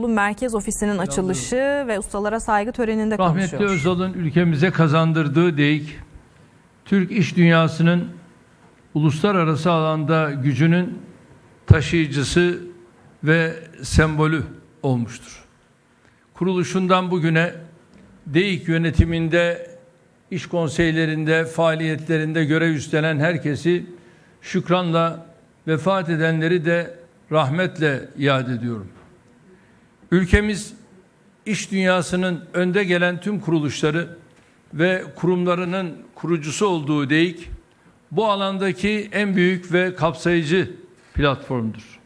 Merkez Ofisi'nin açılışı ve ustalara saygı töreninde Rahmetli konuşuyor. Özal'ın ülkemize kazandırdığı deyik, Türk iş dünyasının uluslararası alanda gücünün taşıyıcısı ve sembolü olmuştur. Kuruluşundan bugüne DEİK yönetiminde, iş konseylerinde, faaliyetlerinde görev üstlenen herkesi şükranla vefat edenleri de rahmetle yad ediyorum. Ülkemiz iş dünyasının önde gelen tüm kuruluşları ve kurumlarının kurucusu olduğu DEİK bu alandaki en büyük ve kapsayıcı platformdur.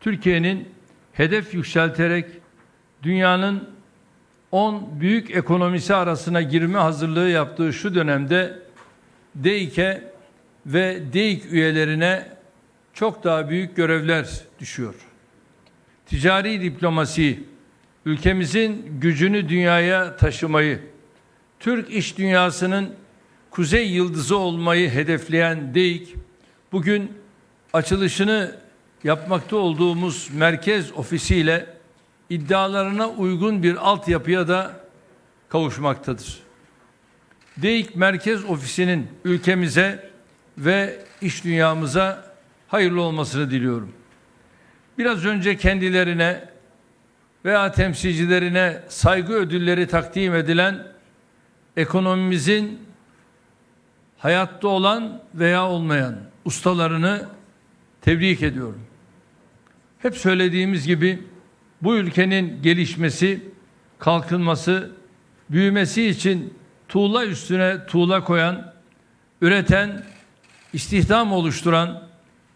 Türkiye'nin hedef yükselterek dünyanın 10 büyük ekonomisi arasına girme hazırlığı yaptığı şu dönemde DEİK'e ve DEİK üyelerine çok daha büyük görevler düşüyor ticari diplomasi, ülkemizin gücünü dünyaya taşımayı, Türk iş dünyasının kuzey yıldızı olmayı hedefleyen DEİK, bugün açılışını yapmakta olduğumuz merkez ofisiyle iddialarına uygun bir altyapıya da kavuşmaktadır. DEİK Merkez Ofisi'nin ülkemize ve iş dünyamıza hayırlı olmasını diliyorum. Biraz önce kendilerine veya temsilcilerine saygı ödülleri takdim edilen ekonomimizin hayatta olan veya olmayan ustalarını tebrik ediyorum. Hep söylediğimiz gibi bu ülkenin gelişmesi, kalkınması, büyümesi için tuğla üstüne tuğla koyan, üreten, istihdam oluşturan,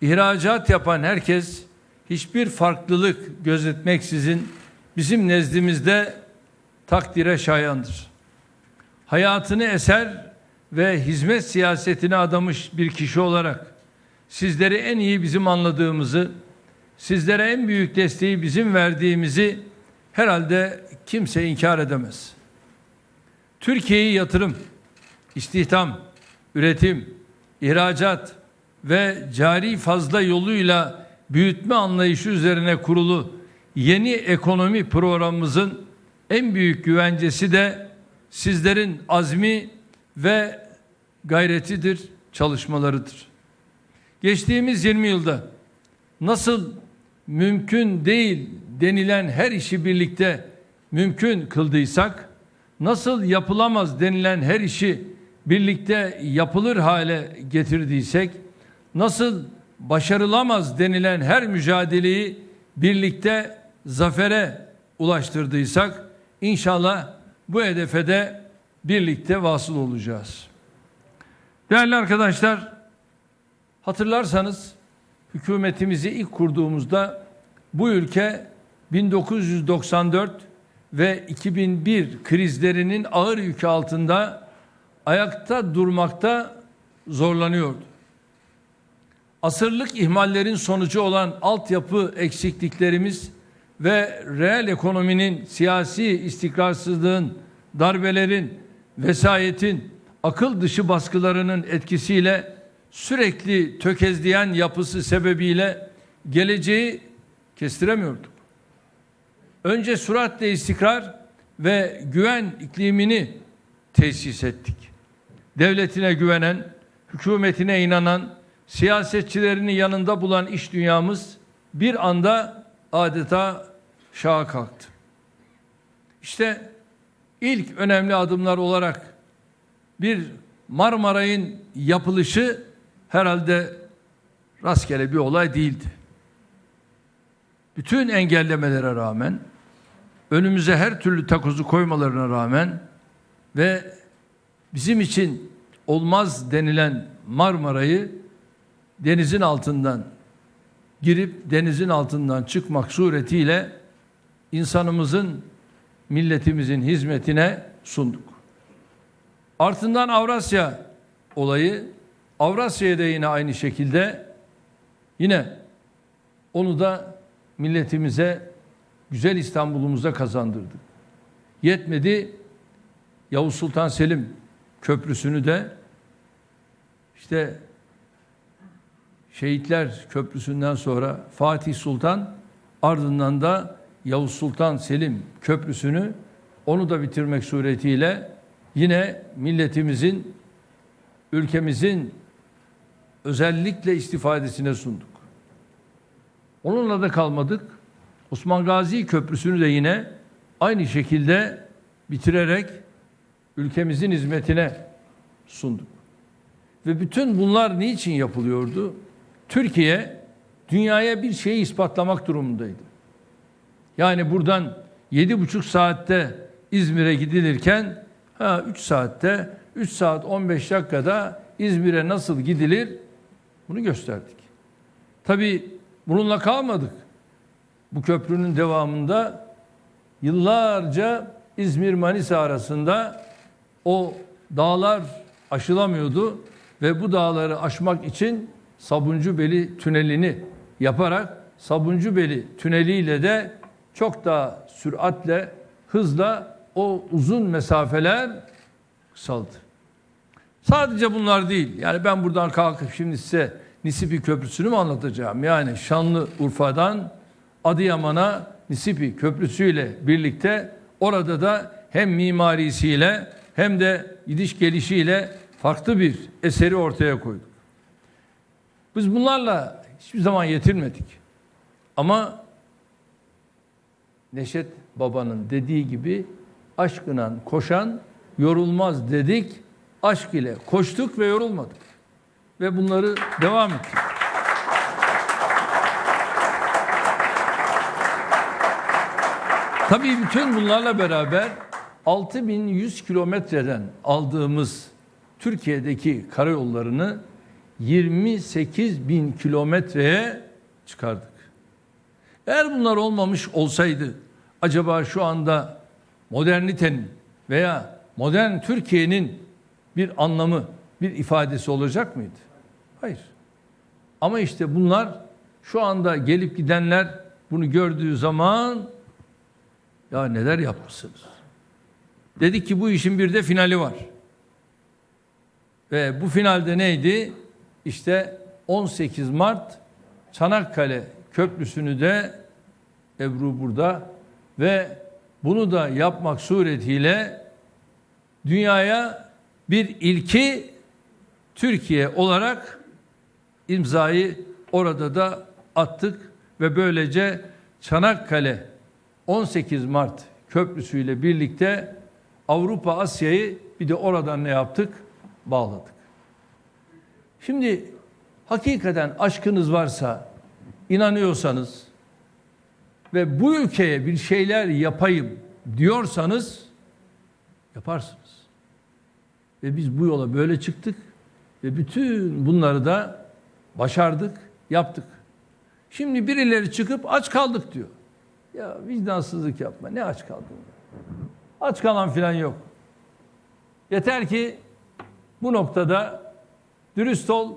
ihracat yapan herkes hiçbir farklılık gözetmeksizin bizim nezdimizde takdire şayandır. Hayatını eser ve hizmet siyasetine adamış bir kişi olarak sizleri en iyi bizim anladığımızı, sizlere en büyük desteği bizim verdiğimizi herhalde kimse inkar edemez. Türkiye'yi yatırım, istihdam, üretim, ihracat ve cari fazla yoluyla büyütme anlayışı üzerine kurulu yeni ekonomi programımızın en büyük güvencesi de sizlerin azmi ve gayretidir, çalışmalarıdır. Geçtiğimiz 20 yılda nasıl mümkün değil denilen her işi birlikte mümkün kıldıysak, nasıl yapılamaz denilen her işi birlikte yapılır hale getirdiysek, nasıl başarılamaz denilen her mücadeleyi birlikte zafere ulaştırdıysak inşallah bu hedefe de birlikte vasıl olacağız. Değerli arkadaşlar, hatırlarsanız hükümetimizi ilk kurduğumuzda bu ülke 1994 ve 2001 krizlerinin ağır yükü altında ayakta durmakta zorlanıyordu asırlık ihmallerin sonucu olan altyapı eksikliklerimiz ve reel ekonominin siyasi istikrarsızlığın, darbelerin, vesayetin, akıl dışı baskılarının etkisiyle sürekli tökezleyen yapısı sebebiyle geleceği kestiremiyorduk. Önce süratle istikrar ve güven iklimini tesis ettik. Devletine güvenen, hükümetine inanan, siyasetçilerini yanında bulan iş dünyamız bir anda adeta şaha kalktı. İşte ilk önemli adımlar olarak bir Marmaray'ın yapılışı herhalde rastgele bir olay değildi. Bütün engellemelere rağmen önümüze her türlü takozu koymalarına rağmen ve bizim için olmaz denilen Marmaray'ı denizin altından girip denizin altından çıkmak suretiyle insanımızın milletimizin hizmetine sunduk. Ardından Avrasya olayı Avrasya'ya da yine aynı şekilde yine onu da milletimize güzel İstanbul'umuza kazandırdık. Yetmedi Yavuz Sultan Selim Köprüsü'nü de işte Şehitler Köprüsü'nden sonra Fatih Sultan ardından da Yavuz Sultan Selim Köprüsü'nü onu da bitirmek suretiyle yine milletimizin, ülkemizin özellikle istifadesine sunduk. Onunla da kalmadık. Osman Gazi Köprüsü'nü de yine aynı şekilde bitirerek ülkemizin hizmetine sunduk. Ve bütün bunlar niçin yapılıyordu? Türkiye dünyaya bir şeyi ispatlamak durumundaydı. Yani buradan yedi buçuk saatte İzmir'e gidilirken ha 3 saatte 3 saat 15 dakikada İzmir'e nasıl gidilir bunu gösterdik. Tabi bununla kalmadık. Bu köprünün devamında yıllarca İzmir-Manisa arasında o dağlar aşılamıyordu ve bu dağları aşmak için Sabuncubeli tünelini yaparak Sabuncubeli tüneliyle de çok daha süratle, hızla o uzun mesafeler kısaldı. Sadece bunlar değil. Yani ben buradan kalkıp şimdi size Nisipi Köprüsü'nü mü anlatacağım? Yani Şanlıurfa'dan Adıyaman'a Nisipi Köprüsü'yle birlikte orada da hem mimarisiyle hem de gidiş gelişiyle farklı bir eseri ortaya koyduk. Biz bunlarla hiçbir zaman yetinmedik. Ama Neşet Baba'nın dediği gibi aşkına koşan yorulmaz dedik. Aşk ile koştuk ve yorulmadık. Ve bunları devam ettik. Tabii bütün bunlarla beraber 6100 kilometreden aldığımız Türkiye'deki karayollarını 28 bin kilometreye çıkardık. Eğer bunlar olmamış olsaydı acaba şu anda modernitenin veya modern Türkiye'nin bir anlamı, bir ifadesi olacak mıydı? Hayır. Ama işte bunlar şu anda gelip gidenler bunu gördüğü zaman ya neler yapmışsınız? Dedik ki bu işin bir de finali var. Ve bu finalde neydi? İşte 18 Mart Çanakkale Köprüsü'nü de Ebru burada ve bunu da yapmak suretiyle dünyaya bir ilki Türkiye olarak imzayı orada da attık ve böylece Çanakkale 18 Mart köprüsüyle birlikte Avrupa Asya'yı bir de oradan ne yaptık? Bağladık. Şimdi hakikaten aşkınız varsa, inanıyorsanız ve bu ülkeye bir şeyler yapayım diyorsanız yaparsınız. Ve biz bu yola böyle çıktık ve bütün bunları da başardık, yaptık. Şimdi birileri çıkıp aç kaldık diyor. Ya vicdansızlık yapma. Ne aç kaldın? Aç kalan filan yok. Yeter ki bu noktada dürüst ol,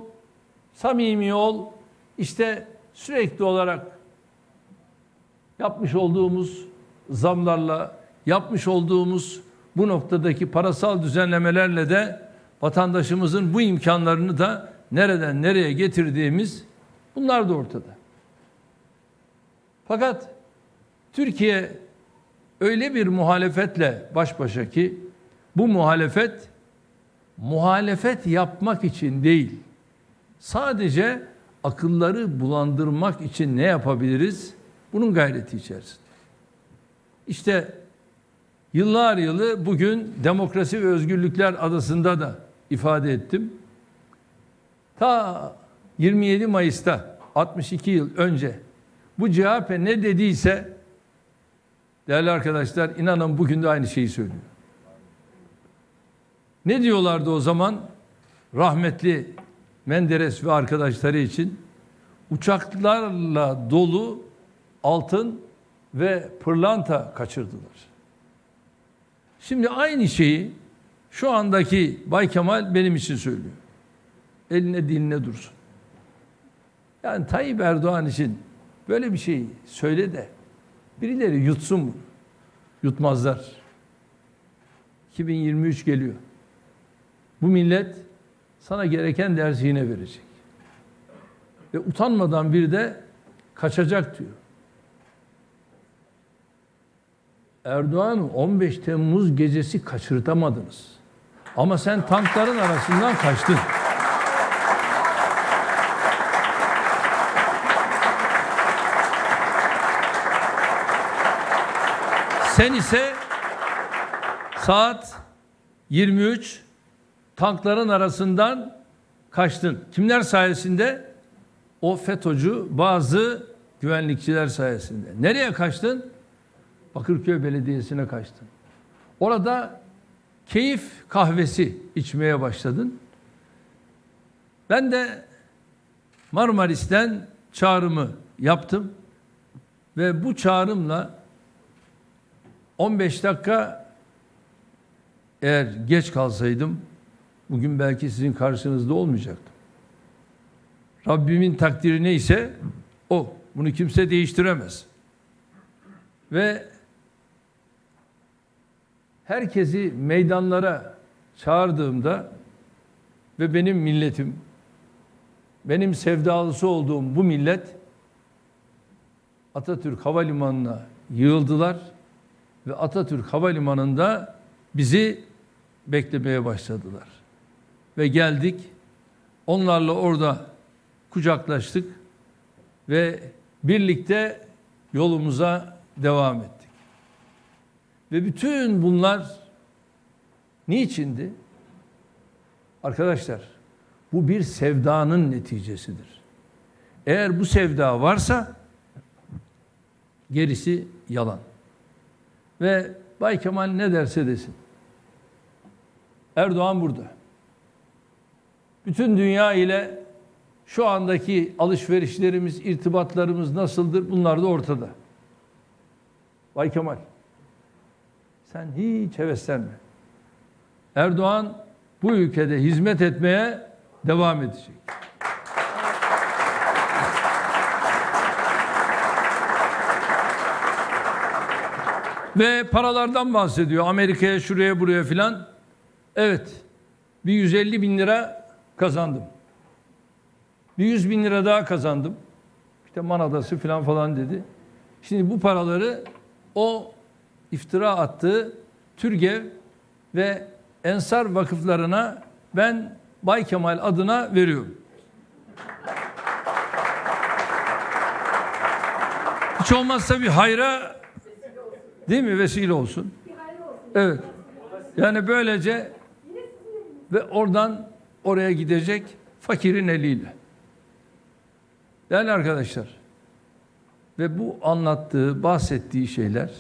samimi ol. İşte sürekli olarak yapmış olduğumuz zamlarla, yapmış olduğumuz bu noktadaki parasal düzenlemelerle de vatandaşımızın bu imkanlarını da nereden nereye getirdiğimiz bunlar da ortada. Fakat Türkiye öyle bir muhalefetle baş başa ki bu muhalefet muhalefet yapmak için değil sadece akılları bulandırmak için ne yapabiliriz? Bunun gayreti içerisinde. İşte yıllar yılı bugün Demokrasi ve Özgürlükler Adası'nda da ifade ettim. Ta 27 Mayıs'ta 62 yıl önce bu CHP ne dediyse değerli arkadaşlar inanın bugün de aynı şeyi söylüyor. Ne diyorlardı o zaman? Rahmetli Menderes ve arkadaşları için uçaklarla dolu altın ve pırlanta kaçırdılar. Şimdi aynı şeyi şu andaki Bay Kemal benim için söylüyor. Eline diline dursun. Yani Tayyip Erdoğan için böyle bir şey söyle de birileri yutsun bunu. Yutmazlar. 2023 geliyor. Bu millet sana gereken dersi yine verecek. Ve utanmadan bir de kaçacak diyor. Erdoğan 15 Temmuz gecesi kaçırtamadınız. Ama sen tankların arasından kaçtın. Sen ise saat 23 tankların arasından kaçtın. Kimler sayesinde? O FETÖ'cü bazı güvenlikçiler sayesinde. Nereye kaçtın? Bakırköy Belediyesi'ne kaçtın. Orada keyif kahvesi içmeye başladın. Ben de Marmaris'ten çağrımı yaptım ve bu çağrımla 15 dakika eğer geç kalsaydım bugün belki sizin karşınızda olmayacaktım. Rabbimin takdiri neyse o. Bunu kimse değiştiremez. Ve herkesi meydanlara çağırdığımda ve benim milletim, benim sevdalısı olduğum bu millet Atatürk Havalimanı'na yığıldılar ve Atatürk Havalimanı'nda bizi beklemeye başladılar. Ve geldik, onlarla orada kucaklaştık ve birlikte yolumuza devam ettik. Ve bütün bunlar niçindi? Arkadaşlar, bu bir sevdanın neticesidir. Eğer bu sevda varsa gerisi yalan. Ve Bay Kemal ne derse desin. Erdoğan burada. Bütün dünya ile şu andaki alışverişlerimiz, irtibatlarımız nasıldır? Bunlar da ortada. Bay Kemal, sen hiç heveslenme. Erdoğan bu ülkede hizmet etmeye devam edecek. Ve paralardan bahsediyor. Amerika'ya, şuraya, buraya filan. Evet, bir 150 bin lira kazandım. Bir 100 bin lira daha kazandım. İşte Manadası filan falan dedi. Şimdi bu paraları o iftira attığı Türgev ve Ensar vakıflarına ben Bay Kemal adına veriyorum. Hiç olmazsa bir hayra değil mi vesile olsun. Evet. Yani böylece ve oradan oraya gidecek fakirin eliyle. Değerli arkadaşlar ve bu anlattığı, bahsettiği şeyler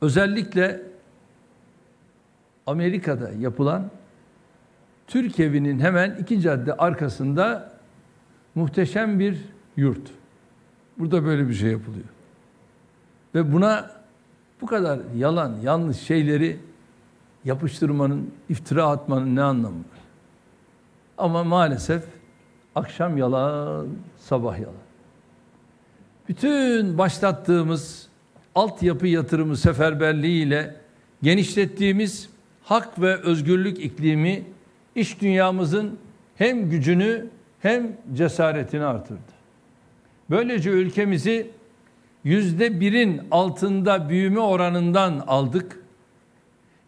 özellikle Amerika'da yapılan Türk evinin hemen iki cadde arkasında muhteşem bir yurt. Burada böyle bir şey yapılıyor. Ve buna bu kadar yalan, yanlış şeyleri yapıştırmanın, iftira atmanın ne anlamı var? Ama maalesef akşam yalan, sabah yalan. Bütün başlattığımız altyapı yatırımı seferberliğiyle genişlettiğimiz hak ve özgürlük iklimi iş dünyamızın hem gücünü hem cesaretini artırdı. Böylece ülkemizi yüzde birin altında büyüme oranından aldık.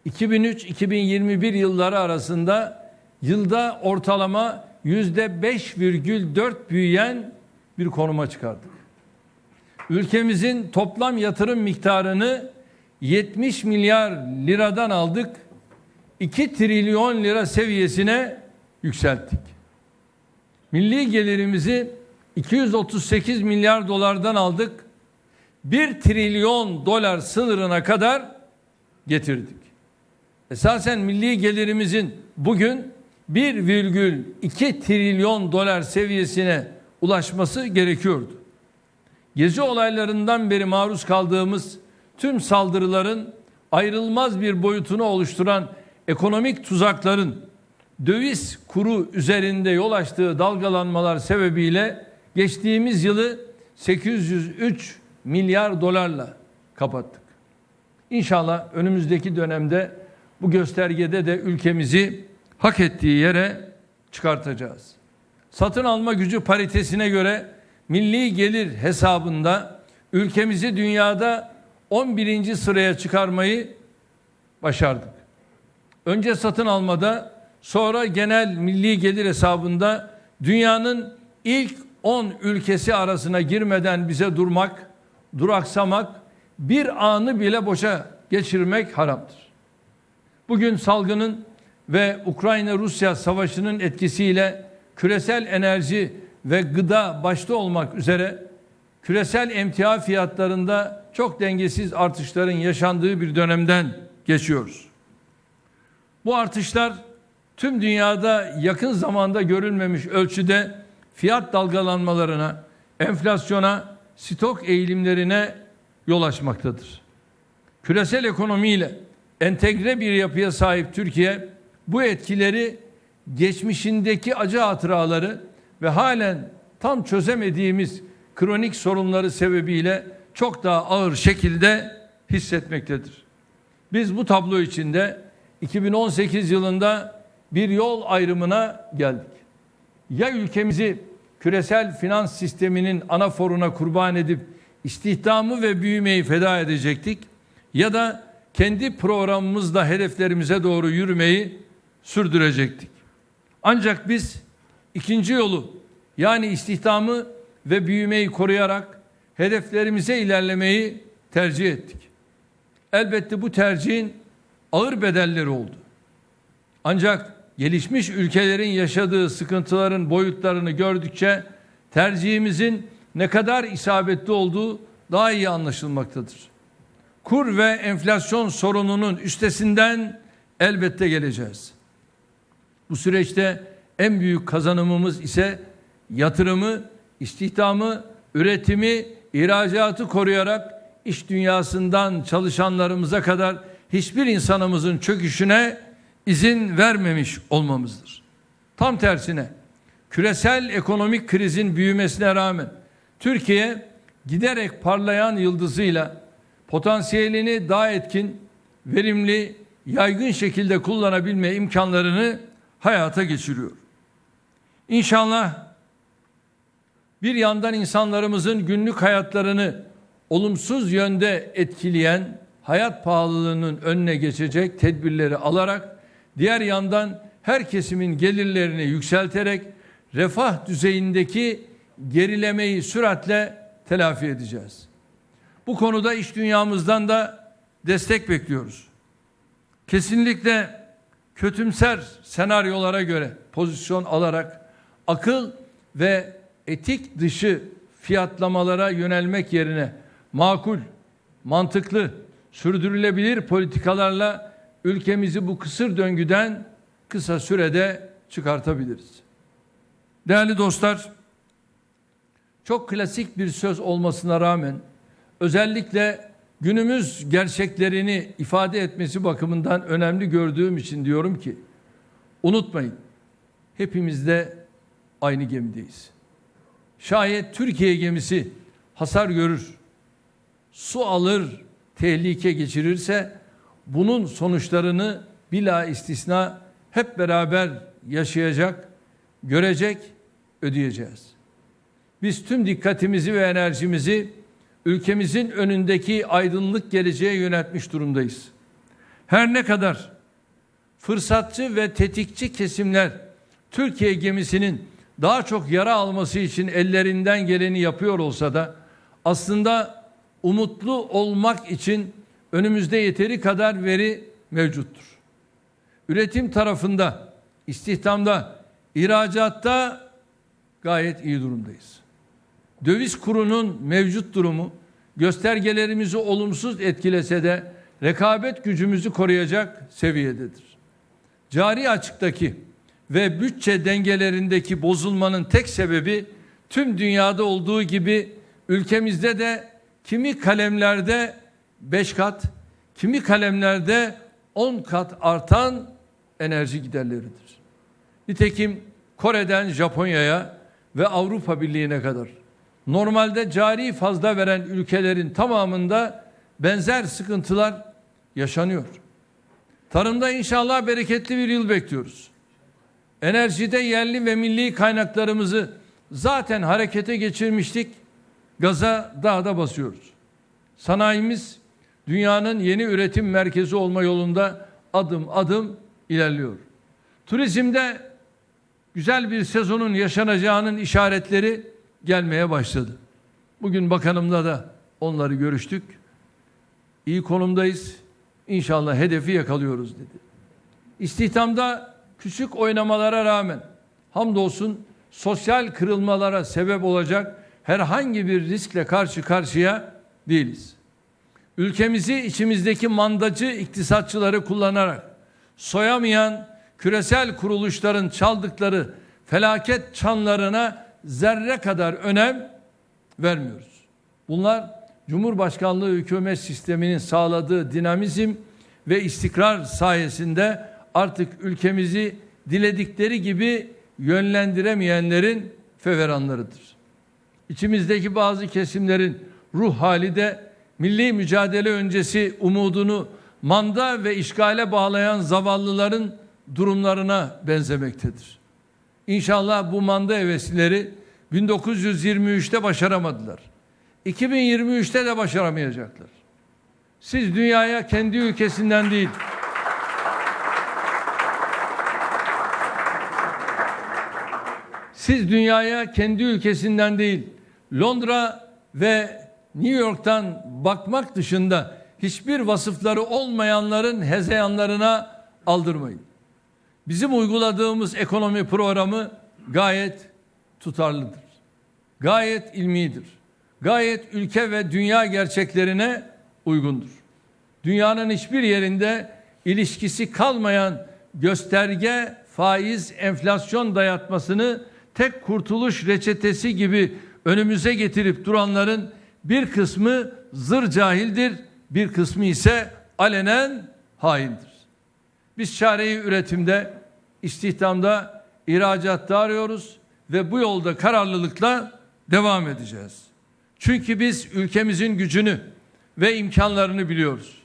2003-2021 yılları arasında yılda ortalama yüzde 5,4 büyüyen bir konuma çıkardık. Ülkemizin toplam yatırım miktarını 70 milyar liradan aldık. 2 trilyon lira seviyesine yükselttik. Milli gelirimizi 238 milyar dolardan aldık. 1 trilyon dolar sınırına kadar getirdik. Esasen milli gelirimizin bugün 1,2 trilyon dolar seviyesine ulaşması gerekiyordu. Gezi olaylarından beri maruz kaldığımız tüm saldırıların ayrılmaz bir boyutunu oluşturan ekonomik tuzakların döviz kuru üzerinde yol açtığı dalgalanmalar sebebiyle geçtiğimiz yılı 803 milyar dolarla kapattık. İnşallah önümüzdeki dönemde bu göstergede de ülkemizi hak ettiği yere çıkartacağız. Satın alma gücü paritesine göre milli gelir hesabında ülkemizi dünyada 11. sıraya çıkarmayı başardık. Önce satın almada, sonra genel milli gelir hesabında dünyanın ilk 10 ülkesi arasına girmeden bize durmak, duraksamak, bir anı bile boşa geçirmek haramdır. Bugün salgının ve Ukrayna-Rusya savaşının etkisiyle küresel enerji ve gıda başta olmak üzere küresel emtia fiyatlarında çok dengesiz artışların yaşandığı bir dönemden geçiyoruz. Bu artışlar tüm dünyada yakın zamanda görülmemiş ölçüde fiyat dalgalanmalarına, enflasyona, stok eğilimlerine yol açmaktadır. Küresel ekonomiyle entegre bir yapıya sahip Türkiye bu etkileri geçmişindeki acı hatıraları ve halen tam çözemediğimiz kronik sorunları sebebiyle çok daha ağır şekilde hissetmektedir. Biz bu tablo içinde 2018 yılında bir yol ayrımına geldik. Ya ülkemizi küresel finans sisteminin anaforuna kurban edip istihdamı ve büyümeyi feda edecektik ya da kendi programımızla hedeflerimize doğru yürümeyi sürdürecektik. Ancak biz ikinci yolu yani istihdamı ve büyümeyi koruyarak hedeflerimize ilerlemeyi tercih ettik. Elbette bu tercihin ağır bedelleri oldu. Ancak gelişmiş ülkelerin yaşadığı sıkıntıların boyutlarını gördükçe tercihimizin ne kadar isabetli olduğu daha iyi anlaşılmaktadır. Kur ve enflasyon sorununun üstesinden elbette geleceğiz. Bu süreçte en büyük kazanımımız ise yatırımı, istihdamı, üretimi, ihracatı koruyarak iş dünyasından çalışanlarımıza kadar hiçbir insanımızın çöküşüne izin vermemiş olmamızdır. Tam tersine küresel ekonomik krizin büyümesine rağmen Türkiye giderek parlayan yıldızıyla potansiyelini daha etkin, verimli, yaygın şekilde kullanabilme imkanlarını hayata geçiriyor. İnşallah bir yandan insanlarımızın günlük hayatlarını olumsuz yönde etkileyen hayat pahalılığının önüne geçecek tedbirleri alarak diğer yandan her kesimin gelirlerini yükselterek refah düzeyindeki gerilemeyi süratle telafi edeceğiz. Bu konuda iş dünyamızdan da destek bekliyoruz. Kesinlikle kötümser senaryolara göre pozisyon alarak akıl ve etik dışı fiyatlamalara yönelmek yerine makul, mantıklı, sürdürülebilir politikalarla ülkemizi bu kısır döngüden kısa sürede çıkartabiliriz. Değerli dostlar, çok klasik bir söz olmasına rağmen özellikle günümüz gerçeklerini ifade etmesi bakımından önemli gördüğüm için diyorum ki unutmayın hepimiz de aynı gemideyiz. Şayet Türkiye gemisi hasar görür, su alır, tehlike geçirirse bunun sonuçlarını bila istisna hep beraber yaşayacak, görecek, ödeyeceğiz. Biz tüm dikkatimizi ve enerjimizi ülkemizin önündeki aydınlık geleceğe yöneltmiş durumdayız. Her ne kadar fırsatçı ve tetikçi kesimler Türkiye gemisinin daha çok yara alması için ellerinden geleni yapıyor olsa da aslında umutlu olmak için önümüzde yeteri kadar veri mevcuttur. Üretim tarafında, istihdamda, ihracatta gayet iyi durumdayız. Döviz kurunun mevcut durumu göstergelerimizi olumsuz etkilese de rekabet gücümüzü koruyacak seviyededir. Cari açıktaki ve bütçe dengelerindeki bozulmanın tek sebebi tüm dünyada olduğu gibi ülkemizde de kimi kalemlerde 5 kat, kimi kalemlerde 10 kat artan enerji giderleridir. Nitekim Kore'den Japonya'ya ve Avrupa Birliği'ne kadar normalde cari fazla veren ülkelerin tamamında benzer sıkıntılar yaşanıyor. Tarımda inşallah bereketli bir yıl bekliyoruz. Enerjide yerli ve milli kaynaklarımızı zaten harekete geçirmiştik. Gaza daha da basıyoruz. Sanayimiz dünyanın yeni üretim merkezi olma yolunda adım adım ilerliyor. Turizmde güzel bir sezonun yaşanacağının işaretleri gelmeye başladı. Bugün bakanımla da onları görüştük. İyi konumdayız. İnşallah hedefi yakalıyoruz dedi. İstihdamda küçük oynamalara rağmen hamdolsun sosyal kırılmalara sebep olacak herhangi bir riskle karşı karşıya değiliz. Ülkemizi içimizdeki mandacı iktisatçıları kullanarak soyamayan küresel kuruluşların çaldıkları felaket çanlarına zerre kadar önem vermiyoruz. Bunlar Cumhurbaşkanlığı hükümet sisteminin sağladığı dinamizm ve istikrar sayesinde artık ülkemizi diledikleri gibi yönlendiremeyenlerin feveranlarıdır. İçimizdeki bazı kesimlerin ruh hali de milli mücadele öncesi umudunu manda ve işgale bağlayan zavallıların durumlarına benzemektedir. İnşallah bu manda heveslileri 1923'te başaramadılar. 2023'te de başaramayacaklar. Siz dünyaya kendi ülkesinden değil, siz dünyaya kendi ülkesinden değil, Londra ve New York'tan bakmak dışında hiçbir vasıfları olmayanların hezeyanlarına aldırmayın. Bizim uyguladığımız ekonomi programı gayet tutarlıdır. Gayet ilmidir. Gayet ülke ve dünya gerçeklerine uygundur. Dünyanın hiçbir yerinde ilişkisi kalmayan gösterge faiz enflasyon dayatmasını tek kurtuluş reçetesi gibi önümüze getirip duranların bir kısmı zır cahildir, bir kısmı ise alenen haindir. Biz çareyi üretimde, istihdamda, ihracatta arıyoruz ve bu yolda kararlılıkla devam edeceğiz. Çünkü biz ülkemizin gücünü ve imkanlarını biliyoruz.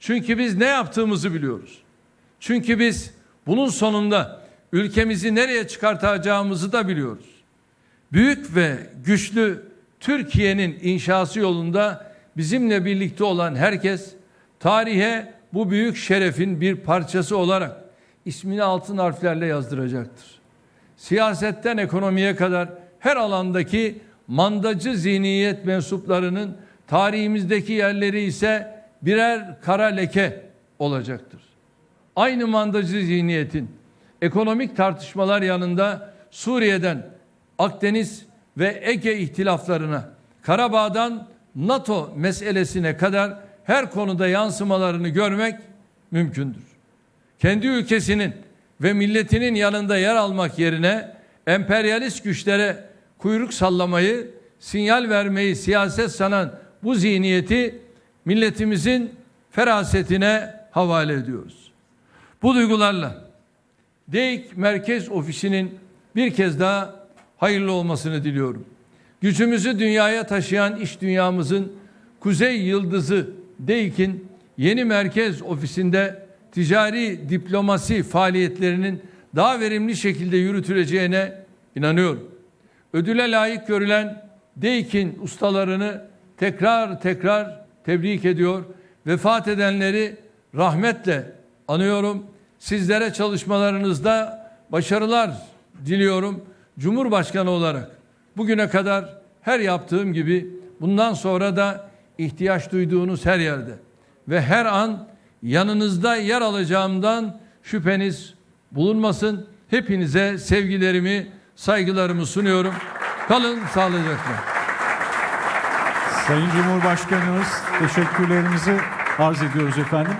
Çünkü biz ne yaptığımızı biliyoruz. Çünkü biz bunun sonunda ülkemizi nereye çıkartacağımızı da biliyoruz. Büyük ve güçlü Türkiye'nin inşası yolunda bizimle birlikte olan herkes tarihe bu büyük şerefin bir parçası olarak ismini altın harflerle yazdıracaktır. Siyasetten ekonomiye kadar her alandaki mandacı zihniyet mensuplarının tarihimizdeki yerleri ise birer kara leke olacaktır. Aynı mandacı zihniyetin ekonomik tartışmalar yanında Suriye'den Akdeniz ve Ege ihtilaflarına, Karabağ'dan NATO meselesine kadar her konuda yansımalarını görmek mümkündür. Kendi ülkesinin ve milletinin yanında yer almak yerine emperyalist güçlere kuyruk sallamayı, sinyal vermeyi siyaset sanan bu zihniyeti milletimizin ferasetine havale ediyoruz. Bu duygularla DEİK Merkez Ofisi'nin bir kez daha hayırlı olmasını diliyorum. Gücümüzü dünyaya taşıyan iş dünyamızın Kuzey Yıldızı DEİK'in yeni merkez ofisinde ticari diplomasi faaliyetlerinin daha verimli şekilde yürütüleceğine inanıyorum. Ödüle layık görülen DEİK'in ustalarını tekrar tekrar tebrik ediyor. Vefat edenleri rahmetle anıyorum. Sizlere çalışmalarınızda başarılar diliyorum. Cumhurbaşkanı olarak bugüne kadar her yaptığım gibi bundan sonra da ihtiyaç duyduğunuz her yerde ve her an yanınızda yer alacağımdan şüpheniz bulunmasın. Hepinize sevgilerimi, saygılarımı sunuyorum. Kalın sağlıcakla. Sayın Cumhurbaşkanımız teşekkürlerimizi arz ediyoruz efendim.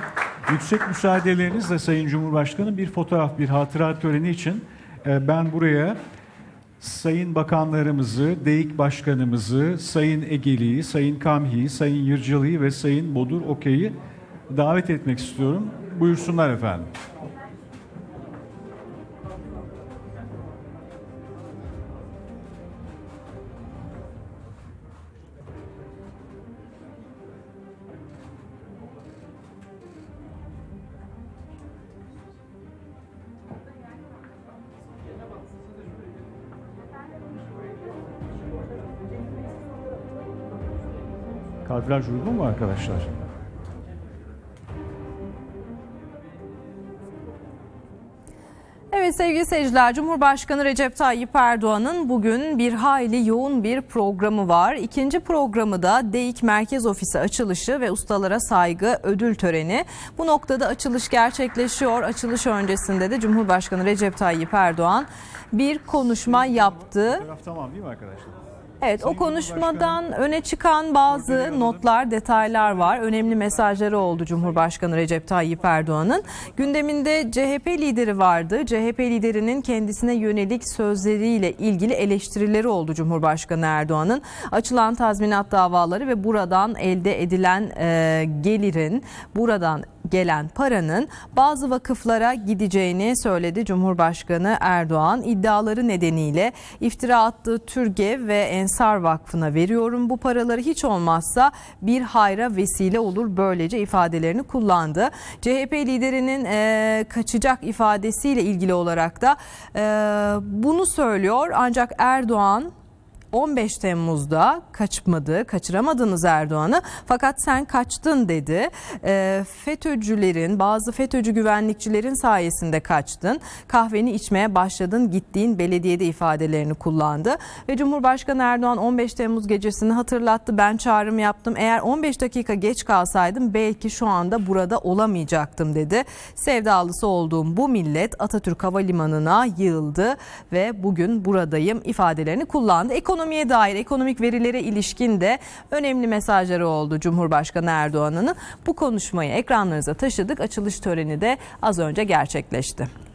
Yüksek müsaadelerinizle Sayın Cumhurbaşkanım bir fotoğraf, bir hatıra töreni için e, ben buraya Sayın Bakanlarımızı, DEİK Başkanımızı, Sayın Egeli'yi, Sayın Kamhi'yi, Sayın Yırcılı'yı ve Sayın Bodur Okey'i davet etmek istiyorum. Buyursunlar efendim. Harfler grubu mu arkadaşlar? Evet sevgili seyirciler Cumhurbaşkanı Recep Tayyip Erdoğan'ın bugün bir hayli yoğun bir programı var. İkinci programı da DEİK Merkez Ofisi açılışı ve ustalara saygı ödül töreni. Bu noktada açılış gerçekleşiyor. Açılış öncesinde de Cumhurbaşkanı Recep Tayyip Erdoğan bir konuşma yaptı. Fotoğraf tamam değil mi arkadaşlar? Evet o Sayın konuşmadan öne çıkan bazı notlar, detaylar var. Önemli mesajları oldu Cumhurbaşkanı Recep Tayyip Erdoğan'ın. Gündeminde CHP lideri vardı. CHP liderinin kendisine yönelik sözleriyle ilgili eleştirileri oldu Cumhurbaşkanı Erdoğan'ın. Açılan tazminat davaları ve buradan elde edilen e, gelirin, buradan gelen paranın bazı vakıflara gideceğini söyledi Cumhurbaşkanı Erdoğan. İddiaları nedeniyle iftira attığı Türgev ve Ensar Vakfı'na veriyorum. Bu paraları hiç olmazsa bir hayra vesile olur. Böylece ifadelerini kullandı. CHP liderinin e, kaçacak ifadesiyle ilgili olarak da e, bunu söylüyor. Ancak Erdoğan 15 Temmuz'da kaçmadı, kaçıramadınız Erdoğan'ı fakat sen kaçtın dedi. E, FETÖ'cülerin, bazı FETÖ'cü güvenlikçilerin sayesinde kaçtın. Kahveni içmeye başladın, gittiğin belediyede ifadelerini kullandı. Ve Cumhurbaşkanı Erdoğan 15 Temmuz gecesini hatırlattı. Ben çağrım yaptım. Eğer 15 dakika geç kalsaydım belki şu anda burada olamayacaktım dedi. Sevdalısı olduğum bu millet Atatürk Havalimanı'na yığıldı ve bugün buradayım ifadelerini kullandı. Ekonomiye dair ekonomik verilere ilişkin de önemli mesajları oldu Cumhurbaşkanı Erdoğan'ın. Bu konuşmayı ekranlarınıza taşıdık. Açılış töreni de az önce gerçekleşti.